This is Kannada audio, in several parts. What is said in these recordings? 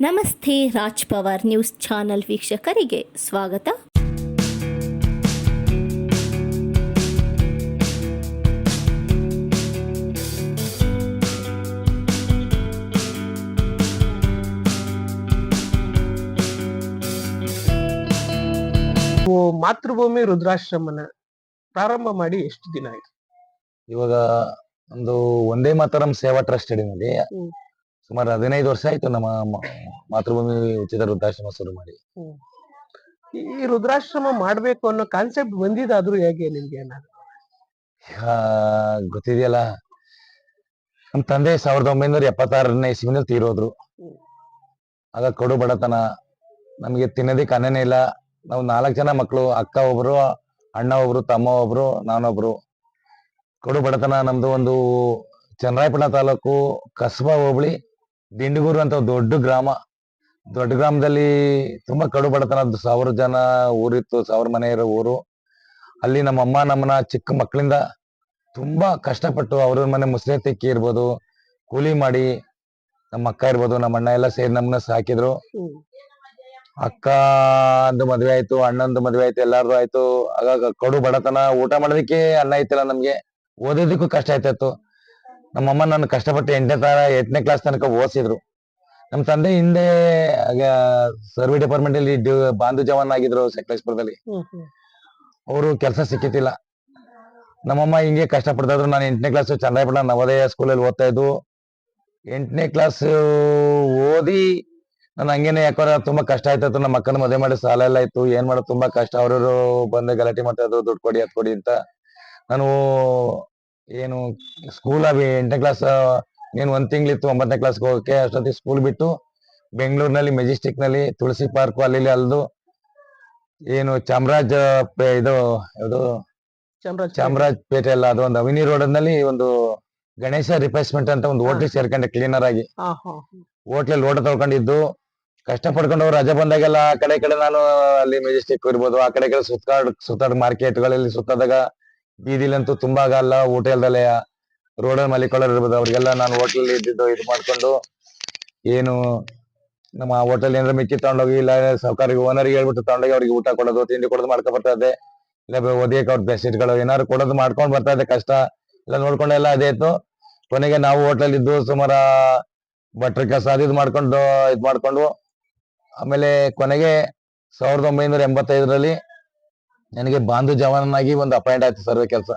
ನಮಸ್ತೆ ರಾಜ್ ಪವಾರ್ ನ್ಯೂಸ್ ಚಾನಲ್ ವೀಕ್ಷಕರಿಗೆ ಸ್ವಾಗತ ಮಾತೃಭೂಮಿ ರುದ್ರಾಶ್ರಮನ ಪ್ರಾರಂಭ ಮಾಡಿ ಎಷ್ಟು ದಿನ ಆಯ್ತು ಇವಾಗ ಒಂದು ಒಂದೇ ಮಾತರಂ ಸೇವಾ ಟ್ರಸ್ಟ್ ಅಡಿನಲ್ಲಿ. ಸುಮಾರು ಹದಿನೈದು ವರ್ಷ ಆಯ್ತು ನಮ್ಮ ಮಾತೃಭೂಮಿ ಉಚಿತ ವೃದ್ಧಾಶ್ರಮ ಶುರು ಮಾಡಿ. ಈ ವೃದ್ಧಾಶ್ರಮ ಮಾಡ್ಬೇಕು ಅನ್ನೋ ಕಾನ್ಸೆಪ್ಟ್ ಬಂದಿದ್ದಾದ್ರೂ ಹೇಗೆ ನಿಮ್ಗೆ ಏನಾದ್ರು? ಗೊತ್ತಿದೆಯಲ್ಲ? ನಮ್ಮ ತಂದೆ ಸಾವಿರದ ಒಂಬೈನೂರ ಎಪ್ಪತ್ತಾರನೇ ಇಸ್ವಿನಲ್ಲಿ ತೀರೋದ್ರು. ಆಗ ಕೊಡು ಬಡತನ. ನಮಗೆ ತಿನ್ನೋದಕ್ಕೆ ಅನ್ನನೇ ಇಲ್ಲ. ನಾವು ನಾಲ್ಕು ಜನ ಮಕ್ಕಳು ಅಕ್ಕ ಒಬ್ರು ಅಣ್ಣ ಒಬ್ರು ತಮ್ಮ ಒಬ್ರು ನಾನೊಬ್ರು. ಕೊಡು ಬಡತನ ನಮ್ದು ಒಂದು ಚನ್ನರಾಯಪಟ್ಟಣ ತಾಲೂಕು ಕಸ್ಬಾ ಹೋಬಳಿ. ದಿಂಡಗೂರು ಅಂತ ದೊಡ್ಡ ಗ್ರಾಮ. ದೊಡ್ಡ ಗ್ರಾಮದಲ್ಲಿ ತುಂಬಾ ಕಡು ಬಡತನ ಸಾವಿರ ಜನ ಊರಿತ್ತು ಸಾವಿರ ಮನೆ ಇರೋ ಊರು. ಅಲ್ಲಿ ನಮ್ಮ ಅಮ್ಮ ನಮ್ಮನ್ನ ಚಿಕ್ಕ ಮಕ್ಕಳಿಂದ ತುಂಬಾ ಕಷ್ಟಪಟ್ಟು ಅವ್ರ ಮನೆ ಮುಸ್ರೆ ತಿಕ್ಕಿ ಇರ್ಬೋದು ಕೂಲಿ ಮಾಡಿ ನಮ್ಮ ಅಕ್ಕ ಇರ್ಬೋದು ನಮ್ಮ ಅಣ್ಣ ಎಲ್ಲ ಸೇರಿ ನಮ್ಮನ್ನ ಸಾಕಿದ್ರು. ಅಕ್ಕ ಅಂದು ಮದ್ವೆ ಆಯ್ತು ಅಣ್ಣಂದು ಮದ್ವೆ ಆಯ್ತು ಎಲ್ಲಾರ್ದು ಆಯ್ತು. ಆಗ ಕಡು ಬಡತನ ಊಟ ಮಾಡೋದಕ್ಕೆ ಅನ್ನ ಐತಿಲ್ಲ ನಮ್ಗೆ. ಓದೋದಕ್ಕೂ ಕಷ್ಟ ಆಯ್ತಿತ್ತು ನಮ್ಮಮ್ಮ ನನ್ನ ಕಷ್ಟಪಟ್ಟು ಎಂಟನೇ ತರ ಎಂಟನೇ ಕ್ಲಾಸ್ ತನಕ ಓದಿಸಿದ್ರು. ನಮ್ಮ ತಂದೆ ಹಿಂದೆ ಸರ್ವೆ ಡಿಪಾರ್ಟ್ಮೆಂಟ್ ಅಲ್ಲಿ ಬಾಂಧು ಜವಾನ್ ಆಗಿದ್ರು ಸಕಲೇಶ್ಪುರದಲ್ಲಿ. ಅವರು ಕೆಲಸ ಸಿಕ್ಕಿತಿಲ್ಲ ನಮ್ಮಮ್ಮ ಹಿಂಗೆ ಕಷ್ಟ ಪಡ್ತಾ ಇದ್ರು. ನಾನು ಎಂಟನೇ ಕ್ಲಾಸ್ ಚಂದ್ರಾಯಪಟ್ಟಣ ನವೋದಯ ಸ್ಕೂಲಲ್ಲಿ ಓದ್ತಾ ಇದ್ದು ಎಂಟನೇ ಕ್ಲಾಸ್ ಓದಿ ನಾನು ಹಂಗೇನೆ ಯಾಕಂದ್ರೆ ತುಂಬಾ ಕಷ್ಟ ಆಯ್ತಾಯ್ತು. ನಮ್ಮ ಅಕ್ಕನ ಮದುವೆ ಮಾಡಿ ಸಾಲ ಎಲ್ಲ ಇತ್ತು. ಏನ್ ಮಾಡೋದು? ತುಂಬಾ ಕಷ್ಟ. ಅವ್ರವ್ರು ಬಂದು ಗಲಾಟೆ ಮಾಡ್ತಾ ಇದ್ರು. ದುಡ್ಡು ಕೊಡಿ ಅದ್ ಕೊಡಿ ಅಂತ. ನಾನು ಏನು ಸ್ಕೂಲ್ ಎಂಟನೇ ಕ್ಲಾಸ್ ಏನು ಒಂದ್ ತಿಂಗಳಿತ್ತು ಒಂಬತ್ತನೇ ಕ್ಲಾಸ್ಗೆ ಹೋಗಕ್ಕೆ ಅಷ್ಟೊತ್ತಿಗೆ ಸ್ಕೂಲ್ ಬಿಟ್ಟು ಬೆಂಗಳೂರಿನಲ್ಲಿ ಮೆಜೆಸ್ಟಿಕ್ನಲ್ಲಿ ತುಳಸಿ ಪಾರ್ಕ್ ಅಲ್ಲಿ ಅಲ್ದು ಏನು ಚಾಮರಾಜ ಇದು ಯಾವುದು? ಚಾಮರಾಜ್ ಪೇಟೆ. ಅಲ್ಲ ಅದು ಒಂದು ಅವಿನಿ ರೋಡ್ನಲ್ಲಿ ಒಂದು ಗಣೇಶ ರಿಪ್ಲೇಸ್ಮೆಂಟ್ ಅಂತ ಒಂದು ಹೋಟ್ಲಿಗೆ ಸೇರ್ಕೊಂಡೆ ಕ್ಲೀನರ್ ಆಗಿ. ಹೋಟ್ಲಲ್ಲಿ ಓಟ ತಗೊಂಡಿದ್ದು. ಕಷ್ಟ ಪಡ್ಕೊಂಡು ಅವ್ರು ರಜೆ ಬಂದಾಗೆಲ್ಲ ಆ ಕಡೆ ಕಡೆ ನಾನು ಅಲ್ಲಿ ಮೆಜೆಸ್ಟಿಕ್ ಇರ್ಬೋದು ಆ ಕಡೆ ಕಡೆ ಸುತ್ತಾಡ್ ಸುತ್ತಾಡ್ ಮಾರ್ಕೆಟ್ಗಳಲ್ಲಿ ಸುತ್ತಾದಾಗ ಬೀದಿಲಂತೂ ತುಂಬಾ ಆಗಲ್ಲ ಊಟ ಇಲ್ದಲೆ ರೋಡಲ್ಲಿ ಮಲಿಕೊಳ್ಳೋರು ಇರ್ಬೋದು. ಅವ್ರಿಗೆಲ್ಲ ನಾನು ಹೋಟ್ಲಲ್ಲಿ ಇದ್ದಿದ್ದು ಇದು ಮಾಡ್ಕೊಂಡು ಏನು ನಮ್ಮ ಹೋಟೆಲ್ ಏನಾರ ಮಿಕ್ಕಿ ತಗೊಂಡೋಗಿ ಇಲ್ಲ ಸರ್ಕಾರಿಗೆ ಓನರ್ಗೆ ಹೇಳ್ಬಿಟ್ಟು ತಗೊಂಡೋಗಿ ಅವ್ರಿಗೆ ಊಟ ಕೊಡೋದು, ತಿಂಡಿ ಕೊಡೋದು ಮಾಡ್ಕೊ ಬರ್ತಾ ಇದೆ ಇಲ್ಲ ಓದಿಯಕ್ಕೆ ಅವ್ರ ಬೆಡ್ಶೀಟ್ಗಳು ಏನಾದ್ರು ಕೊಡೋದು ಮಾಡ್ಕೊಂಡು ಬರ್ತಾ ಇದೆ ಕಷ್ಟ. ಎಲ್ಲ ನೋಡ್ಕೊಂಡೆಲ್ಲ ಅದೇ ಇತ್ತು. ಕೊನೆಗೆ ನಾವು ಹೋಟ್ಲಲ್ಲಿ ಇದ್ದು ಸುಮಾರ ಭಟ್ರ ಕೆಲಸ ಅದು ಇದು ಮಾಡ್ಕೊಂಡು, ಇದ್ ಮಾಡ್ಕೊಂಡು ಆಮೇಲೆ ಕೊನೆಗೆ ಸಾವಿರದ ಒಂಬೈನೂರ ಎಂಬತ್ತೈದರಲ್ಲಿ ನನಗೆ ಬಾಂಧು ಜವಾನನಾಗಿ ಒಂದು ಅಪಾಯಿಂಟ್ ಆಯ್ತು ಸರ್ವೆ ಕೆಲಸ.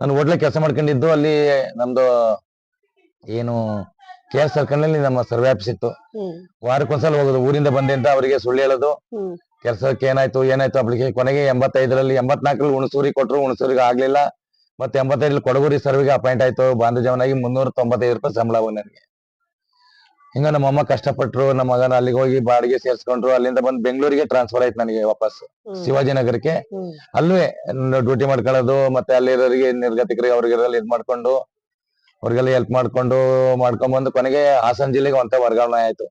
ನಾನು ಹೋಟ್ಲೆ ಕೆಲಸ ಮಾಡ್ಕೊಂಡಿದ್ದು ಅಲ್ಲಿ ನಮ್ದು ಏನು ಕೆ ಆರ್ ಸರ್ಕಲ್ನಲ್ಲಿ ನಮ್ಮ ಸರ್ವೆ ಆಫೀಸ್ ಇತ್ತು. ವಾರಕ್ಕೊಂದ್ಸಲ ಹೋಗೋದು ಊರಿಂದ ಬಂದೆ ಅಂತ ಅವರಿಗೆ ಸುಳ್ಳು ಹೇಳೋದು. ಕೆಲಸಕ್ಕೆ ಏನಾಯ್ತು ಏನಾಯ್ತು ಅಪ್ಲಿಕೇಶನ್ ಕೊನೆಗೆ ಎಂಬತ್ತೈದರಲ್ಲಿ ಎಂಬತ್ನಾಲ್ಕರಲ್ಲಿ ಹುಣಸೂರಿ ಕೊಟ್ಟರು ಹುಣಸೂರಿಗೆ ಆಗ್ಲಿಲ್ಲ. ಮತ್ತೆ ಎಂಬತ್ತೈದರಲ್ಲಿ ಕೊಡಗೂರಿ ಸರ್ವೆಗೆ ಅಪಾಯಿಂಟ್ ಆಯ್ತು. ಬಾಂಧು ಜವನಾಗಿ ಮುನ್ನೂರ ತೊಂಬತ್ತೈದು ರೂಪಾಯಿ ಸಂಬಳ ನನಗೆ. ಹಿಂಗ ನಮ್ಮ ಅಮ್ಮ ಕಷ್ಟಪಟ್ರು ನಮ್ಮ ಮಗನ ಅಲ್ಲಿಗೆ ಹೋಗಿ ಬಾಡಿಗೆ ಸೇರ್ಸ್ಕೊಂಡ್ರು ಅಲ್ಲಿಂದ ಬಂದು ಬೆಂಗಳೂರಿಗೆ ಟ್ರಾನ್ಸ್ಫರ್ ಆಯ್ತು ನನಗೆ ವಾಪಸ್. ಶಿವಾಜಿನಗರಕ್ಕೆ. ಅಲ್ಲೇ ಡ್ಯೂಟಿ ಮಾಡ್ಕೊಳ್ಳೋದು ಮತ್ತೆ ಅಲ್ಲಿರೋರಿಗೆ ನಿರ್ಗತಿಕರಿಗೆ ಅವ್ರಿಗೆಲ್ಲ ಇದ್ ಮಾಡ್ಕೊಂಡು ಅವ್ರಿಗೆಲ್ಲ ಹೆಲ್ಪ್ ಮಾಡ್ಕೊಂಡು ಮಾಡ್ಕೊಂಡ್ಬಂದು ಕೊನೆಗೆ ಹಾಸನ ಜಿಲ್ಲೆಗೆ ಒಂದೇ ವರ್ಗಾವಣೆ ಆಯ್ತು.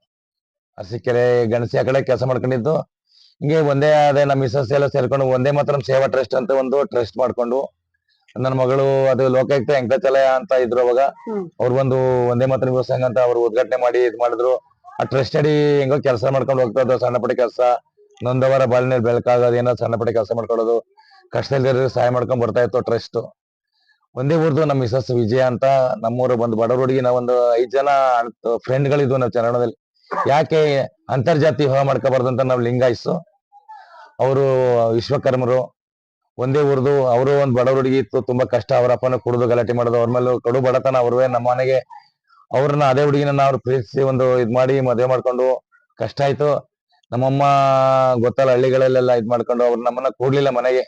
ಅರಸಿಕೆರೆ ಗಣಸಿ ಆ ಕಡೆ ಕೆಲಸ ಮಾಡ್ಕೊಂಡಿದ್ದು. ಹಿಂಗೆ ಒಂದೇ ಅದೇ ನಮ್ಮ ಮಿಸಸ್ ಎಲ್ಲ ಸೇರ್ಕೊಂಡು ಒಂದೇ ಮಾತ್ರ ಸೇವಾ ಟ್ರಸ್ಟ್ ಅಂತ ಒಂದು ಟ್ರಸ್ಟ್ ಮಾಡ್ಕೊಂಡು ನನ್ನ ಮಗಳು ಅದು ಲೋಕಾಯುಕ್ತ ವೆಂಕಟಾಚಲಯ ಅಂತ ಇದ್ರು ಅವಾಗ. ಅವ್ರ ಬಂದು ಒಂದೇ ಮಾತ್ರ ಯುವ ಸಂಘ ಅಂತ ಅವ್ರು ಉದ್ಘಾಟನೆ ಮಾಡಿ ಇದ್ ಮಾಡಿದ್ರು. ಆ ಟ್ರಸ್ಟ್ ಅಡಿ ಹೆಂಗೋ ಕೆಲಸ ಮಾಡ್ಕೊಂಡು ಹೋಗ್ತಾ ಇದ್ರು ಸಣ್ಣ ಪುಟ್ಟ ಕೆಲಸ. ನೊಂದವರ ಬಾಳಿನಲ್ಲಿ ಬೆಳಕಾಗೋದು ಏನೋ ಸಣ್ಣ ಪುಟ್ಟ ಕೆಲಸ ಮಾಡ್ಕೊಳ್ಳೋದು. ಕಷ್ಟದಲ್ಲಿ ಸಹಾಯ ಮಾಡ್ಕೊಂಡ್ ಬರ್ತಾ ಇತ್ತು ಟ್ರಸ್ಟ್ ಒಂದೇ ಊರ್ದು ನಮ್ಮ ಮಿಸಸ್ ವಿಜಯ ಅಂತ ನಮ್ಮೂರು ಬಂದು ಬಡವರು ಹುಡುಗಿ. ನಾವೊಂದು ಐದ್ ಜನ ಫ್ರೆಂಡ್ಗಳಿದ್ವು ನಾವು ಚರಣದಲ್ಲಿ. ಯಾಕೆ ಅಂತರ್ಜಾತಿ ವಿವಾಹ ಮಾಡ್ಕೋಬಾರ್ದು ಅಂತ ನಾವು ಲಿಂಗಾಯಿಸು. ಅವರು ವಿಶ್ವಕರ್ಮರು. ಒಂದೇ ಊರದು ಅವರು ಒಂದ್ ಬಡವ್ರ ಹುಡುಗಿ ಇತ್ತು ತುಂಬಾ ಕಷ್ಟ. ಅವ್ರ ಅಪ್ಪನ ಕುಡಿದು ಗಲಾಟೆ ಮಾಡೋದು ಅವ್ರ ಮೇಲೆ ಕಡು ಬಡತನ ಅವ್ರವೇ. ನಮ್ಮ ಮನೆಗೆ ಅವ್ರನ್ನ ಅದೇ ಹುಡುಗಿನ ಅವ್ರು ಪ್ರೀತಿಸಿ ಒಂದು ಇದ್ ಮಾಡಿ ಮದುವೆ ಮಾಡ್ಕೊಂಡು ಕಷ್ಟ ಆಯ್ತು. ನಮ್ಮಮ್ಮ ಗೊತ್ತಲ್ಲ ಹಳ್ಳಿಗಳಲ್ಲೆಲ್ಲ ಇದ್ ಮಾಡ್ಕೊಂಡು ಅವ್ರು ನಮ್ಮನ್ನ ಕೂಡ್ಲಿಲ್ಲ ಮನೆಗೆ.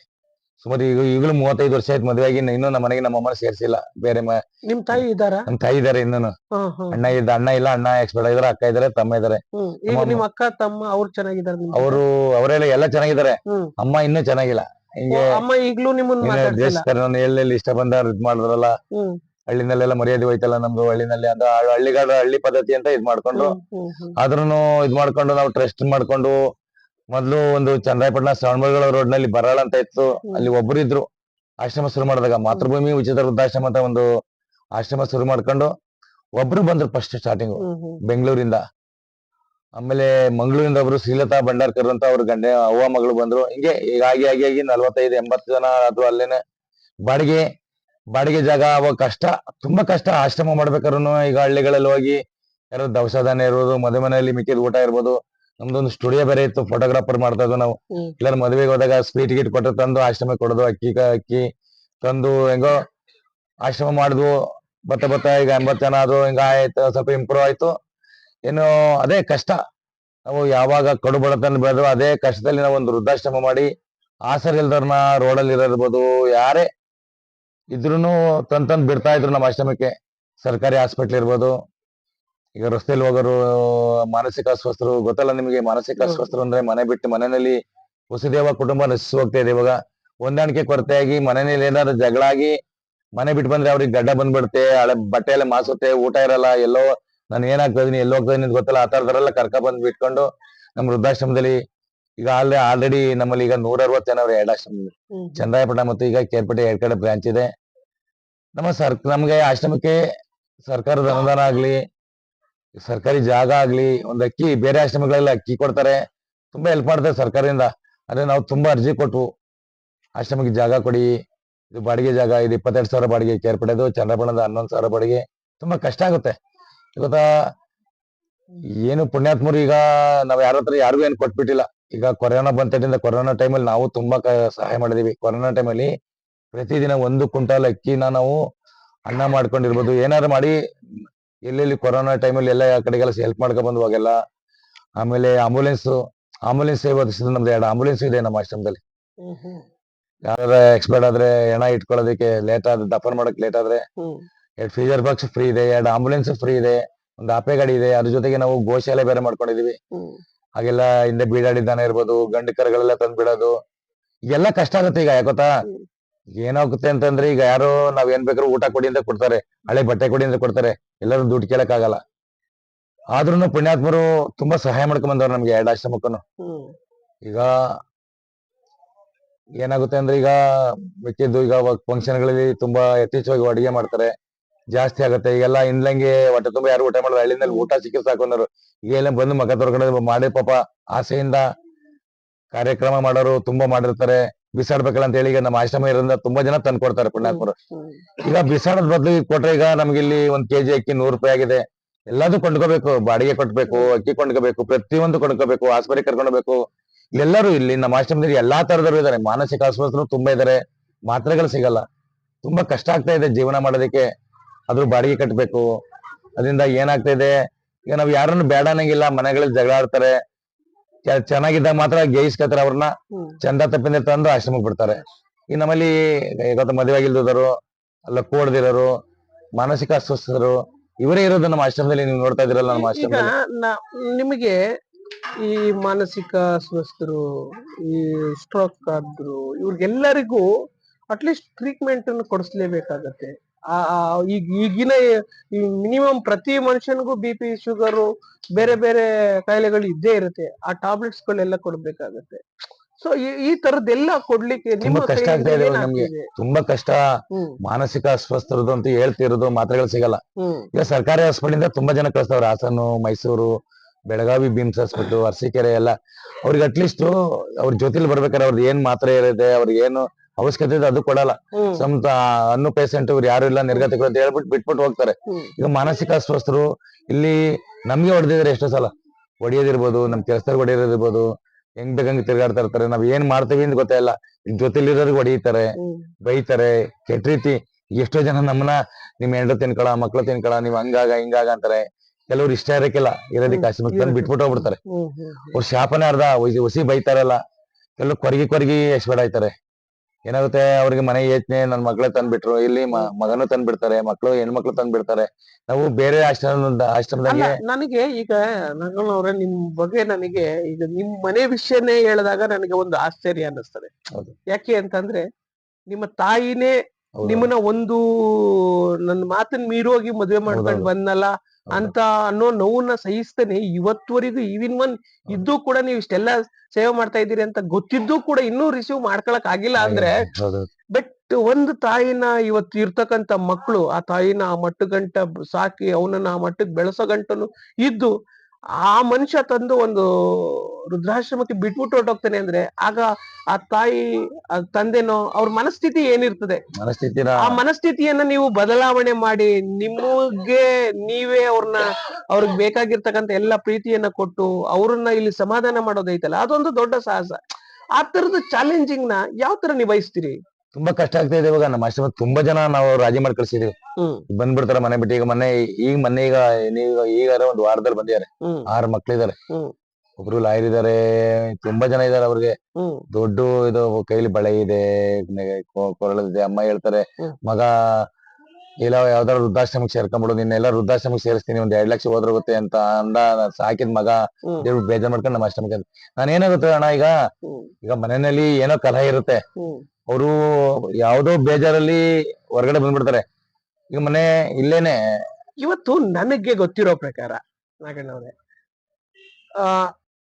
ಸುಮಾರು ಈಗ ಈಗಲೂ ಮೂವತ್ತೈದು ವರ್ಷ ಆಯ್ತು ಮದುವೆ ಆಗಿ ಇನ್ನೂ ನಮ್ಮ ಮನೆಗೆ ನಮ್ಮ ಸೇರಿಸಿಲ್ಲ. ಸೇರ್ಸಿಲ್ಲ ಬೇರೆ ನಿಮ್ ತಾಯಿ ಇದ್ದಾರ? ನಮ್ ತಾಯಿ ಇದಾರೆ ಇನ್ನೂ ಅಣ್ಣ ಇದ್ದ ಅಣ್ಣ ಇಲ್ಲ ಅಣ್ಣ ಎಕ್ಸ್ಪರ್ಟ್ ಆಗಿದಾರೆ ಅಕ್ಕ ಇದಾರೆ ತಮ್ಮ ಇದಾರೆ. ನಮ್ಮ ಅಕ್ಕ ತಮ್ಮ ಅವ್ರು ಚೆನ್ನಾಗಿದ್ದಾರೆ ಅವರು ಅವರೆಲ್ಲ ಎಲ್ಲ ಚೆನ್ನಾಗಿದ್ದಾರೆ. ಅಮ್ಮ ಇನ್ನೂ ಚೆನ್ನಾಗಿಲ್ಲ. ಹಿಂಗೆ ಅಮ್ಮ ಈಗ್ಲೂ ನಿಮ್ಮನ್ನ ಮಾತಾಡ್ತಿಲ್ಲ. ದೇಶ ಎಲ್ಲೆಲ್ಲಿ ಇಷ್ಟ ಬಂದ ಇದ್ ಮಾಡಿದ್ರಲ್ಲ ಹಳ್ಳಿನಲ್ಲೆಲ್ಲ ಮರ್ಯಾದೆ ಹೋಯ್ತಲ್ಲ ನಮ್ದು ಹಳ್ಳಿನಲ್ಲಿ ಅಂದ್ರೆ ಹಳ್ಳಿಗಾರ ಹಳ್ಳಿ ಪದ್ಧತಿ ಅಂತ ಇದ್ ಮಾಡ್ಕೊಂಡ್ರು. ಆದ್ರೂನು ಇದ್ ಮಾಡ್ಕೊಂಡು ನಾವು ಟ್ರಸ್ಟ್ ಮಾಡ್ಕೊಂಡು ಮೊದ್ಲು ಒಂದು ಚಂದ್ರಾಯಪಟ್ಟಣ ಶ್ರವಣಬೆಳಗೊಳ ರೋಡ್ನಲ್ಲಿ ಬರಾಳ ಅಂತ ಇತ್ತು. ಅಲ್ಲಿ ಒಬ್ರು ಇದ್ರು ಆಶ್ರಮ ಶುರು ಮಾಡಿದಾಗ ಮಾತೃಭೂಮಿ ಉಚಿತ ವೃದ್ಧಾಶ್ರಮ ಅಂತ ಒಂದು ಆಶ್ರಮ ಶುರು ಮಾಡ್ಕೊಂಡು ಒಬ್ರು ಬಂದ್ರು ಫಸ್ಟ್ ಸ್ಟಾರ್ಟಿಂಗ್. ಬೆಂಗಳೂರಿಂದ. ಆಮೇಲೆ ಮಂಗಳೂರಿಂದ ಒಬ್ರು ಶ್ರೀಲತಾ ಭಂಡಾರ್ಕರ್ ಅಂತ ಅವ್ರ ಗಂಡ ಅವ್ವ ಮಗಳು ಬಂದ್ರು. ಹಿಂಗೆ ಈಗ ಆಗಿ ಆಗಿ ಆಗಿ ನಲ್ವತ್ತೈದು ಎಂಬತ್ತು ಜನ ಆದ್ರು ಅಲ್ಲೇನೆ ಬಾಡಿಗೆ ಬಾಡಿಗೆ ಜಾಗ ಅವಾಗ ಕಷ್ಟ ತುಂಬಾ ಕಷ್ಟ. ಆಶ್ರಮ ಮಾಡ್ಬೇಕಾದ್ರು ಈಗ ಹಳ್ಳಿಗಳಲ್ಲಿ ಹೋಗಿ ಯಾರೋ ದವಸ ಧಾನ್ಯ ಇರ್ಬೋದು ಮದುವೆ ಮನೆಯಲ್ಲಿ ಮಿಕ್ಕಿದ ಊಟ ಇರ್ಬೋದು. ನಮ್ದೊಂದು ಸ್ಟುಡಿಯೋ ಬೇರೆ ಇತ್ತು ಫೋಟೋಗ್ರಾಫರ್ ಮಾಡ್ತಾ ಇದ್ವಿ ನಾವು. ಎಲ್ಲಾರ ಮದ್ವೆಗೆ ಮದುವೆಗೆ ಹೋದಾಗ ಸ್ವೀಟ್ ಗಿಟ್ ಕೊಟ್ಟು ತಂದು ಆಶ್ರಮ ಕೊಡೋದು ಅಕ್ಕಿ ಅಕ್ಕಿ ತಂದು ಹೆಂಗೋ ಆಶ್ರಮ ಮಾಡಿದ್ವು. ಬತ್ತ ಬತ್ತ ಈಗ ಎಂಬತ್ತು ಜನ ಅದು ಹಿಂಗ ಆಯ್ತು ಸ್ವಲ್ಪ ಇಂಪ್ರೂವ್ ಆಯ್ತು. ಏನು ಅದೇ ಕಷ್ಟ. ನಾವು ಯಾವಾಗ ಕಡು ಬಡತನ ಬೆಳೆದ್ರು ಅದೇ ಕಷ್ಟದಲ್ಲಿ ನಾವು ಒಂದು ವೃದ್ಧಾಶ್ರಮ ಮಾಡಿ ಆಸರೆ ಇಲ್ದವ್ರನ್ನ ರೋಡಲ್ಲಿ ಇರಬಹುದು ಯಾರೇ ಇದ್ರೂನು ತಂದ್ ತಂದ್ ಬಿಡ್ತಾ ಇದ್ರು ನಮ್ಮ ಆಶ್ರಮಕ್ಕೆ. ಸರ್ಕಾರಿ ಹಾಸ್ಪಿಟ್ಲ್ ಇರ್ಬೋದು. ಈಗ ರಸ್ತೆಯಲ್ಲಿ ಹೋಗೋರು ಮಾನಸಿಕ ಅಸ್ವಸ್ಥರು ಗೊತ್ತಲ್ಲ ನಿಮಗೆ ಮಾನಸಿಕ. ಅಸ್ವಸ್ಥರು ಅಂದ್ರೆ ಮನೆ ಬಿಟ್ಟು ಮನೆಯಲ್ಲಿ ವಸುದೇವ ಕುಟುಂಬ ನಶಿಸಿ ಹೋಗ್ತಾ ಇದೆ ಇವಾಗ. ಹೊಂದಾಣಿಕೆ ಕೊರತೆಯಾಗಿ ಮನೆಯಲ್ಲಿ ಏನಾದ್ರು ಜಗಳಾಗಿ ಮನೆ ಬಿಟ್ಟು ಬಂದ್ರೆ ಅವ್ರಿಗೆ ಗಡ್ಡ ಬಂದ್ಬಿಡುತ್ತೆ ಹಳೆ ಬಟ್ಟೆ ಎಲ್ಲ ಮಾಸುತ್ತೆ ಊಟ ಇರಲ್ಲ ಎಲ್ಲೋ ನಾನು ಏನಾಗ್ತಾ ಇದೀನಿ ಎಲ್ಲಿ ಹೋಗ್ತಾ ಇದೀನಿ ಗೊತ್ತಲ್ಲ. ಆ ತರದರೆಲ್ಲ ಕರ್ಕ ಬಂದ್ ಬಿಟ್ಕೊಂಡು ನಮ್ಮ ವೃದ್ಧಾಶ್ರಮದಲ್ಲಿ ಈಗ ಅಲ್ಲೇ ಆಲ್ರೆಡಿ ನಮ್ಮಲ್ಲಿ ಈಗ ನೂರ ಅರವತ್ತು ಜನ ಹ್ಮ್. ಚಂದ್ರಾಯಪಟ್ಟಣ ಮತ್ತು ಈಗ ಕೇರ್ಪಟ್ಟೆ ಎರಡ್ ಕಡೆ ಬ್ರಾಂಚ್ ಇದೆ. ನಮ್ಮ ಸರ್ ನಮಗೆ ಆಶ್ರಮಕ್ಕೆ ಸರ್ಕಾರದ ಅನುದಾನ ಆಗ್ಲಿ ಸರ್ಕಾರಿ ಜಾಗ ಆಗ್ಲಿ ಒಂದ್ ಅಕ್ಕಿ ಬೇರೆ ಆಶ್ರಮಗಳೆಲ್ಲ ಅಕ್ಕಿ ಕೊಡ್ತಾರೆ. ತುಂಬಾ ಹೆಲ್ಪ್ ಮಾಡ್ತಾರೆ ಸರ್ಕಾರದಿಂದ. ಅದೇ ನಾವು ತುಂಬಾ ಅರ್ಜಿ ಕೊಟ್ಟು ಆಶ್ರಮಕ್ಕೆ ಜಾಗ ಕೊಡಿ. ಇದು ಬಾಡಿಗೆ ಜಾಗ ಇದು ಇಪ್ಪತ್ತೆರಡು ಸಾವಿರ ಬಾಡಿಗೆ ಕೇರ್ಪಡೆದು ಚಂದ್ರಪಣದ ಹನ್ನೊಂದು ಸಾವಿರ ಬಾಡಿಗೆ. ತುಂಬಾ ಕಷ್ಟ ಆಗುತ್ತೆ. ಇವತ್ತ ಏನು ಪುಣ್ಯಾತ್ಮರು ಈಗ ನಾವ್ ಯಾರ ಹತ್ರ ಯಾರಿಗೂ ಏನು ಕೊಟ್ಬಿಟ್ಟಿಲ್ಲ. ಈಗ ಕೊರೋನಾ ಬಂತದಿಂದ ಕೊರೋನಾ ಟೈಮಲ್ಲಿ ನಾವು ತುಂಬಾ ಸಹಾಯ ಮಾಡಿದೀವಿ. ಕೊರೋನಾ ಟೈಮಲ್ಲಿ ಪ್ರತಿದಿನ ಒಂದು ಕ್ವಿಂಟಾಲ್ ಅಕ್ಕಿನ ನಾವು ಅನ್ನ ಮಾಡ್ಕೊಂಡಿರ್ಬೋದು. ಏನಾದ್ರು ಮಾಡಿ ಎಲ್ಲೆಲ್ಲಿ ಕೊರೋನಾ ಟೈಮಲ್ಲಿ ಎಲ್ಲ ಕಡೆಗೆಲ್ಲ ಹೆಲ್ಪ್ ಮಾಡ್ಕೊಂಡ್ ಬಂದ್ವು ಅವಾಗೆಲ್ಲ ಆಮೇಲೆ ಆಂಬುಲೆನ್ಸ್ ಆಂಬುಲೆನ್ಸ್ ಸೇವೆ ಒದಗಿಸಿದ್ರು ನಮ್ದು ಎರಡು ಆಂಬುಲೆನ್ಸ್ ಇದೆ ನಮ್ಮ ಆಶ್ರಮದಲ್ಲಿ. ಯಾರ ಎಕ್ಸ್ಪೈರ್ಡ್ ಆದ್ರೆ ಹೆಣ ಇಟ್ಕೊಳ್ಳೋದಕ್ಕೆ ಲೇಟ್ ಆದ್ರೆ ದಫನ್ ಮಾಡಕ್ ಲೇಟ್ ಆದ್ರೆ ಎರಡು ಫ್ರೀಜರ್ ಬಾಕ್ಸ್ ಫ್ರೀ ಇದೆ ಎರಡು ಆಂಬುಲೆನ್ಸ್ ಫ್ರೀ ಇದೆ ಒಂದು ಆಪೆ ಗಾಡಿ ಇದೆ ಅದ್ರ ಜೊತೆಗೆ ನಾವು ಗೋಶಾಲೆ ಬೇರೆ ಮಾಡ್ಕೊಂಡಿದೀವಿ. ಹಾಗೆಲ್ಲ ಹಿಂದೆ ಬೀಡಾಡಿದ್ದಾನೆ ದನ ಇರ್ಬೋದು ಗಂಡು ಕರುಗಳೆಲ್ಲ ತಂದ್ ಬಿಡೋದು ಎಲ್ಲ ಕಷ್ಟ ಆಗುತ್ತೆ ಈಗ ಯಾಕೋತಾ. ಏನಾಗುತ್ತೆ ಅಂತಂದ್ರೆ ಈಗ ಯಾರು ನಾವ್ ಏನ್ ಬೇಕಾದ್ರೂ ಊಟ ಕೊಡಿ ಅಂತ ಕೊಡ್ತಾರೆ ಹಳೆ ಬಟ್ಟೆ ಕೊಡಿ ಅಂತ ಕೊಡ್ತಾರೆ ಎಲ್ಲರೂ ದುಡ್ಡು ಕೇಳಕ್ ಆಗಲ್ಲ ಆದ್ರೂನು ಪುಣ್ಯಾತ್ಮರು ತುಂಬಾ ಸಹಾಯ ಮಾಡ್ಕೊಂಡ್ ಬಂದವ್ರು ನಮ್ಗೆ ಎರಡು ಆಶ್ರಮಕ್ಕೂ ಈಗ ಏನಾಗುತ್ತೆ ಅಂದ್ರೆ ಈಗ ಮಿಕ್ಕಿದ್ದು ಈಗ ಫಂಕ್ಷನ್ಗಳಲ್ಲಿ ತುಂಬಾ ಯಥೇಚ್ಛವಾಗಿ ಅಡಿಗೆ ಮಾಡ್ತಾರೆ. ಜಾಸ್ತಿ ಆಗುತ್ತೆ. ಈಗೆಲ್ಲ ಇಂದ್ಲಂಗೆ ಹೊಟ್ಟೆ ತುಂಬಾ ಯಾರು ಊಟ ಮಾಡಲ್ಲ. ಹಳ್ಳಿನಲ್ಲಿ ಊಟ ಸಿಕ್ಕಿ ಸಾಕೊಂಡರು ಈಗ ಎಲ್ಲ ಬಂದು ಮಗ ತೊರ್ಕೊಂಡು ಮಾಡಿ ಪಾಪ ಆಸೆಯಿಂದ ಕಾರ್ಯಕ್ರಮ ಮಾಡೋರು ತುಂಬಾ ಮಾಡಿರ್ತಾರೆ. ಬಿಸಾಡ್ಬೇಕಲ್ಲ ಅಂತ ಹೇಳಿ ಈಗ ನಮ್ಮ ಆಶ್ರಮ ಇರೋದ್ರಿಂದ ತುಂಬಾ ಜನ ತಂದು ಕೊಡ್ತಾರೆ ಪುಣ್ಯಾತ್ಮರು. ಈಗ ಬಿಸಾಡೋದ್ ಬದಲು ಕೊಟ್ರೆ ಈಗ ನಮ್ಗೆ ಇಲ್ಲಿ ಒಂದ್ ಕೆಜಿ ಅಕ್ಕಿ ನೂರು ರೂಪಾಯಿ ಆಗಿದೆ. ಎಲ್ಲದೂ ಕೊಂಡ್ಕೋಬೇಕು. ಬಾಡಿಗೆ ಕೊಟ್ಬೇಕು ಅಕ್ಕಿ ಕೊಂಡ್ಕೋಬೇಕು ಪ್ರತಿಯೊಂದು ಕೊಂಡ್ಕೋಬೇಕು ಆಸ್ಪತ್ರೆ ಕರ್ಕೊಂಡ್ಬೇಕು ಎಲ್ಲರೂ ಇಲ್ಲಿ ನಮ್ಮ ಆಶ್ರಮದಲ್ಲಿ ಎಲ್ಲಾ ತರದವರು ಇದಾರೆ ಮಾನಸಿಕ ಆಸ್ಪತ್ರೆ ತುಂಬಾ ಇದಾರೆ ಮಾತ್ರೆಗಳು ಸಿಗಲ್ಲ. ತುಂಬಾ ಕಷ್ಟ ಆಗ್ತಾ ಇದೆ ಜೀವನ ಮಾಡೋದಕ್ಕೆ. ಅದ್ರ ಬಾಡಿಗೆ ಕಟ್ಟಬೇಕು ಅದರಿಂದ ಏನಾಗ್ತಾ ಇದೆ ಈಗ ನಾವ್ ಯಾರನ್ನು ಬೇಡ ಅನ್ನಂಗಿಲ್ಲ ಮನೆಗಳಲ್ಲಿ ಜಗಳ ಆಡ್ತಾರೆ. ಚೆನ್ನಾಗಿದ್ದಾಗ ಮಾತ್ರ ಗೇಯಿಸ್ಕೊತಾರೆ ಅವ್ರನ್ನ. ಚಂದ ತಪ್ಪಿಂದ ತಂದು ಆಶ್ರಮಕ್ಕೆ ಬಿಡ್ತಾರೆ. ಈ ನಮ್ಮಲ್ಲಿ ಇವತ್ತು ಮದುವೆ ಆಗಿಲ್ದವರು ಅಲ್ಲ ಕೋಡ್ದಿರೋರು ಮಾನಸಿಕ ಅಸ್ವಸ್ಥರು ಇವರೇ ಇರೋದು ನಮ್ಮ ಆಶ್ರಮದಲ್ಲಿ ನೀವು ನೋಡ್ತಾ ಇದ್ದೀರಲ್ಲ ನಮ್ಮ ಆಶ್ರಮ ಆಶ್ರಮದಲ್ಲಿ. ನಿಮಗೆ ಈ ಮಾನಸಿಕ ಅಸ್ವಸ್ಥರು ಈ ಸ್ಟ್ರೋಕ್ ಆದ್ರು ಇವ್ರಿಗೆಲ್ಲರಿಗೂ ಅಟ್ಲೀಸ್ಟ್ ಟ್ರೀಟ್ಮೆಂಟ್ ಅನ್ನು ಕೊಡಿಸ್ಲೇಬೇಕಾಗತ್ತೆ. ಈಗ ಈಗಿನ ಈ ಮಿನಿಮಮ್ ಪ್ರತಿ ಮನುಷ್ಯನಿಗೂ ಬಿ ಪಿ ಶುಗರು ಬೇರೆ ಬೇರೆ ಕಾಯಿಲೆಗಳು ಇದ್ದೇ ಇರುತ್ತೆ. ಆ ಟಾಬ್ಲೆಟ್ಸ್ ಗಳೆಲ್ಲ ಕೊಡ್ಬೇಕಾಗತ್ತೆ. ಸೊ ಈ ತರದ್ದೆಲ್ಲ ಕೊಡ್ಲಿಕ್ಕೆ ತುಂಬಾ ಕಷ್ಟ ಆಗ್ತಾ ಇದೆ ನಮ್ಗೆ. ತುಂಬಾ ಕಷ್ಟ. ಮಾನಸಿಕ ಅಸ್ವಸ್ಥರದ್ದು ಅಂತ ಹೇಳ್ತಿರೋದು ಮಾತ್ರೆಗಳು ಸಿಗಲ್ಲ. ಈಗ ಸರ್ಕಾರಿ ಹಾಸ್ಪಿಟಲ್ ತುಂಬಾ ಜನ ಕಳಿಸ್ತಾವ್ರೆ. ಹಾಸನ ಮೈಸೂರು ಬೆಳಗಾವಿ ಬಿಮ್ಸ್ ಹಾಸ್ಪಿಟಲ್ ಅರಸೀಕೆರೆ ಎಲ್ಲ. ಅವ್ರಿಗೆ ಅಟ್ಲೀಸ್ಟ್ ಅವ್ರ ಜೊತೆಲಿ ಬರ್ಬೇಕಾದ್ರೆ ಅವ್ರದ್ದು ಏನ್ ಮಾತ್ರೆ ಇರುತ್ತೆ ಅವ್ರಿಗೆ ಏನು ಅವಶ್ಯಕತೆ ಇದೆ ಅದು ಕೊಡಲ್ಲ. ಸ್ವಂತ ಅನ್ನು ಪೇಷಂಟ್ ಇವ್ರು ಯಾರು ಇಲ್ಲ ನಿರ್ಗತಿಗಳು ಅಂತ ಹೇಳ್ಬಿಟ್ಟು ಬಿಟ್ಬಿಟ್ಟು ಹೋಗ್ತಾರೆ. ಈಗ ಮಾನಸಿಕ ಅಸ್ವಸ್ಥರು ಇಲ್ಲಿ ನಮ್ಗೆ ಹೊಡೆದಿದ್ರೆ ಎಷ್ಟೋ ಸಲ. ಹೊಡೆಯೋದಿರ್ಬೋದು ನಮ್ ಕೆಲಸದಾಗ ಹೊಡೆಯೋದಿರ್ಬೋದು ಹೆಂಗ್ ಬೇಕಂಗೆ ತಿರ್ಗಾಡ್ತಾ ಇರ್ತಾರೆ. ನಾವ್ ಏನ್ ಮಾಡ್ತೀವಿ ಅಂತ ಗೊತ್ತೇ ಇಲ್ಲ. ಜೊತೆಲಿರೋರಿಗೆ ಹೊಡಿತಾರೆ ಬೈತಾರೆ ಕೆಟ್ಟ ರೀತಿ. ಎಷ್ಟೋ ಜನ ನಮ್ಮನ್ನ ನಿಮ್ ಹೆಂಡ್ರ ತಿನ್ಕೊಳ ಮಕ್ಳು ತಿನ್ಕೊಳ ನೀವ್ ಹಂಗಾಗ ಹಿಂಗಾಗ ಅಂತಾರೆ. ಕೆಲವ್ರು ಇಷ್ಟ ಇರಕ್ಕಿಲ್ಲ. ಇರೋದಕ್ಕೆ ಆಶ್ರಮಕ್ಕೆ ತಂದು ಬಿಟ್ಬಿಟ್ಟು ಹೋಗ್ಬಿಡ್ತಾರೆ. ಅವ್ರು ಶಾಪನೇ ಅರ್ಧ ಹೊಸಿ ಬೈತಾರಲ್ಲ. ಕೆಲವ್ರು ಕೊರಗಿ ಕೊರಗಿ ಎಕ್ಸ್ಪರ್ಟ್ ಆಯ್ತಾರೆ ಏನಾಗುತ್ತೆ ಅವ್ರಿಗೆ ಮನೆ ಯೋಚನೆ ನನ್ನ ಮಗಳೇ ತಂದ್ಬಿಟ್ರು ಇಲ್ಲಿ ಮ- ಮಗನೂ ತಂದ್ಬಿಡ್ತಾರೆ ಮಕ್ಕಳು ಹೆಣ್ಮಕ್ಳು ತಂದ್ಬಿಡ್ತಾರೆ ನಾವು ಬೇರೆ ಆಶ್ರಮ ಅಲ್ಲ ಆಶ್ರಮದಾಗೆ ನನಗೆ ಈಗ ನಗಳವ್ರೆ ನಿಮ್ ಬಗ್ಗೆ ನನಗೆ ಈಗ ನಿಮ್ ಮನೆ ವಿಷಯನೇ ಹೇಳಿದಾಗ ನನಗೆ ಒಂದು ಆಶ್ಚರ್ಯ ಅನ್ನಿಸ್ತದೆ ಹೌದು. ಯಾಕೆ ಅಂತಂದ್ರೆ ನಿಮ್ಮ ತಾಯಿನೇ. ನಿಮ್ಮನ್ನ ಒಂದು ನನ್ನ ಮಾತನ್ನ ಮೀರೋಗಿ ಮದುವೆ ಮಾಡ್ಕೊಂಡು. ಬಂದಲ್ಲ ಅಂತ ಅನ್ನೋ ನೋವನ್ನ ಸಹಿಸ್ತೇನೆ. ಇವತ್ವರೆಗೂ ಈವಿನ್ ಒನ್ ಇದ್ದು ಕೂಡ ನೀವು ಇಷ್ಟೆಲ್ಲ ಸೇವೆ ಮಾಡ್ತಾ ಇದ್ದೀರಿ ಅಂತ ಗೊತ್ತಿದ್ದು ಕೂಡ ಇನ್ನೂ ರಿಸೀವ್ ಮಾಡ್ಕೊಳಕ್ ಆಗಿಲ್ಲ ಅಂದ್ರೆ ಬಟ್ ಒಂದು ತಾಯಿನ ಇವತ್ತು ಇರ್ತಕ್ಕಂತ ಮಕ್ಕಳು ಆ ತಾಯಿನ ಆ ಮಟ್ಟ ಗಂಟ ಸಾಕಿ ಅವನನ್ನ ಆ ಮಟ್ಟಕ್ಕೆ ಬೆಳೆಸೋ ಗಂಟನು ಇದ್ದು ಆ ಮನುಷ್ಯ ತಂದು ಒಂದು ವೃದ್ಧಾಶ್ರಮಕ್ಕೆ ಬಿಟ್ಬಿಟ್ಟು ಹೊರಟೋಗ್ತಾನೆ ಅಂದ್ರೆ ಆಗ ಆ ತಾಯಿ ಆ ತಂದೆನೋ ಅವ್ರ ಮನಸ್ಥಿತಿ ಏನಿರ್ತದೆ? ಆ ಮನಸ್ಥಿತಿಯನ್ನ ನೀವು ಬದಲಾವಣೆ ಮಾಡಿ ನಿಮಗೆ ನೀವೇ ಅವ್ರನ್ನ ಅವ್ರಿಗೆ ಬೇಕಾಗಿರ್ತಕ್ಕಂಥ ಎಲ್ಲ ಪ್ರೀತಿಯನ್ನ ಕೊಟ್ಟು ಅವ್ರನ್ನ ಇಲ್ಲಿ ಸಮಾಧಾನ ಮಾಡೋದೈತಲ್ಲ ಅದೊಂದು ದೊಡ್ಡ ಸಾಹಸ. ಆ ತರದ ಚಾಲೆಂಜಿಂಗ್ನ ಯಾವ ತರ ನಿಭಾಯಿಸ್ತೀರಿ? ತುಂಬಾ ಕಷ್ಟ ಆಗ್ತಾ ಇದೆ ಇವಾಗ. ನಮ್ಮ ಆಶ್ರಮ ತುಂಬಾ ಜನ ನಾವು ರಾಜಿ ಮಾಡಿ ಕಳ್ಸಿದೀವಿ. ಬಂದ್ಬಿಡ್ತಾರೆ ಮನೆ ಬಿಟ್ಟು. ಈಗ ಮೊನ್ನೆ ಈಗ ಮೊನ್ನೆ ಈಗ ನೀವು ಈಗ ಒಂದು ವಾರದಲ್ಲಿ ಬಂದಿದ್ದಾರೆ. ಆರು ಮಕ್ಳಿದಾರೆ. ಒಬ್ರು ಲಾಯರ್ ಇದಾರೆ ತುಂಬಾ ಜನ ಇದಾರೆ ಅವ್ರಿಗೆ. ದೊಡ್ಡ ಇದು ಕೈಲಿ ಬಳೆ ಇದೆ ಕೊರಳಿದೆ ಅಮ್ಮ ಹೇಳ್ತಾರೆ ಮಗ ಇಲ್ಲ ಯಾವ್ದಾದ್ರು ವೃದ್ಧಾಶ್ರಮಕ್ಕೆ ಸೇರ್ಕೊಂಡ್ಬಿಡು ನಿನ್ನೆಲ್ಲ ವೃದ್ಧಾಶ್ರಮಕ್ಕೆ ಸೇರಿಸ್ತೀನಿ ಒಂದ್ ಎರಡ್ ಲಕ್ಷ ಹೋದ್ರೋಗುತ್ತೆ ಅಂತ ಅಂದ ಸಾಕಿದ ಮಗ. ದೇವ್ರು ಬೇಜಾರ್ ಮಾಡ್ಕೊಂಡು ನಮ್ಮ ಆಶ್ರಮಕ್ಕೆ ನಾನು ಏನಾಗುತ್ತೆ ಅಣ್ಣ ಈಗ? ಈಗ ಮನೆಯಲ್ಲಿ ಏನೋ ಕಲಹ ಇರುತ್ತೆ. ಅವರು ಯಾವ್ದೋ ಬೇಜಾರಲ್ಲಿ ಹೊರಗಡೆ ಬಂದ್ಬಿಡ್ತಾರೆ. ಈಗ ಮನೆ ಇಲ್ಲೇನೆ. ಇವತ್ತು ನನಗೆ ಗೊತ್ತಿರೋ ಪ್ರಕಾರ ನಾಗಣ್ಣವ್ರೆ ಆ